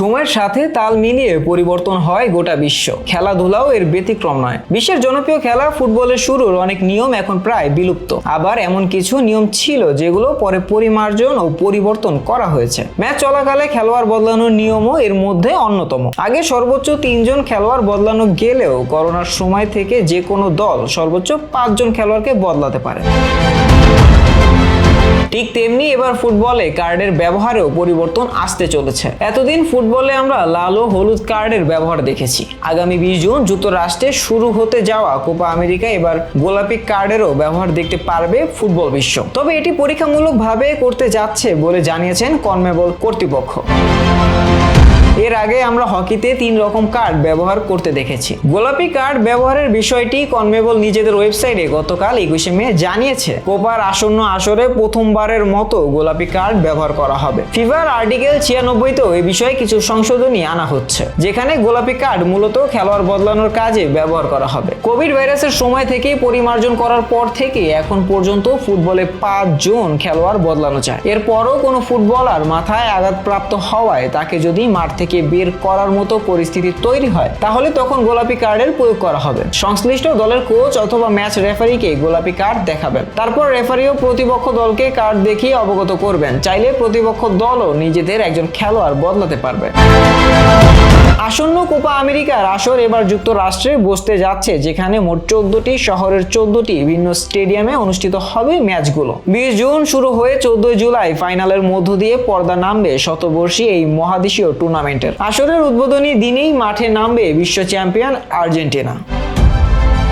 সময়ের সাথে তাল মিলিয়ে পরিবর্তন হয় গোটা বিশ্ব। খেলাধুলাও এর ব্যতিক্রম নয়। বিশ্বের জনপ্রিয় খেলা ফুটবলের শুরুর অনেক নিয়ম এখন প্রায় বিলুপ্ত। আবার এমন কিছু নিয়ম ছিল যেগুলো পরে পরিমার্জন ও পরিবর্তন করা হয়েছে। ম্যাচ চলাকালে খেলোয়াড় বদলানোর নিয়মও এর মধ্যে অন্যতম। আগে সর্বোচ্চ তিনজন খেলোয়াড় বদলানো গেলেও করোনার সময় থেকে যে কোনো দল সর্বোচ্চ পাঁচজন খেলোয়াড়কে বদলাতে পারে। ঠিক তেমনি এবার ফুটবলে কার্ডের ব্যবহারেও পরিবর্তন আসতে চলেছে। এতদিন ফুটবলে আমরা লাল ও হলুদ কার্ডের ব্যবহার দেখেছি। আগামী বিশ জুন যুক্তরাষ্ট্রে শুরু হতে যাওয়া কোপা আমেরিকা এবার গোলাপি কার্ডেরও ব্যবহার দেখতে পারবে ফুটবল বিশ্ব। তবে এটি পরীক্ষামূলকভাবে করতে যাচ্ছে বলে জানিয়েছেন কনমেবল কর্তৃপক্ষ। আগে আমরা হকিতে তিন রকম কার্ড ব্যবহার করতে দেখেছি। গোলাপি কার্ড ব্যবহারের বিষয়টি কনমেবল নিজেদের ওয়েবসাইটে গতকাল একুশে মে জানিয়েছে। কোপার আসন্ন আসরে প্রথমবারের মতো গোলাপি কার্ড ব্যবহার করা হবে। ফিফার আর্টিকেল ছিয়ানব্বইতেও এই বিষয়ে কিছু সংশোধনী আনা হচ্ছে, যেখানে গোলাপি কার্ড মূলত খেলোয়াড় বদলানোর কাজে ব্যবহার করা হবে। কোভিড ভাইরাসের সময় থেকে পরিমার্জন করার পর থেকে এখন পর্যন্ত ফুটবলে পাঁচ জন খেলোয়াড় বদলানো যায়। এরপরও কোনো ফুটবলার মাথায় আঘাতপ্রাপ্ত হওয়ায় তাকে যদি মাঠ থেকে বের করার মতো পরিস্থিতি তৈরি হয়, তাহলে তখন গোলাপি কার্ডের প্রয়োগ করা হবে। সংশ্লিষ্ট দলের কোচ অথবা ম্যাচ রেফারিকে গোলাপি কার্ড দেখাবেন। তারপর রেফারিও প্রতিপক্ষ দলকে কার্ড দেখিয়ে অবগত করবেন। চাইলে প্রতিপক্ষ দলও নিজেদের একজন খেলোয়াড় বদলাতে পারবে। আসন্ন কোপা আমেরিকার আসর এবার যুক্তরাষ্ট্রে বসতে যাচ্ছে, যেখানে মোট চোদ্দটি শহরের চোদ্দটি ভিন্ন স্টেডিয়ামে অনুষ্ঠিত হবে ম্যাচগুলো। বিশ জুন শুরু হয়ে চোদ্দই জুলাই ফাইনালের মধ্য দিয়ে পর্দা নামবে শতবর্ষী এই মহাদেশীয় টুর্নামেন্টের। আসরের উদ্বোধনী দিনেই মাঠে নামবে বিশ্ব চ্যাম্পিয়ন আর্জেন্টিনা।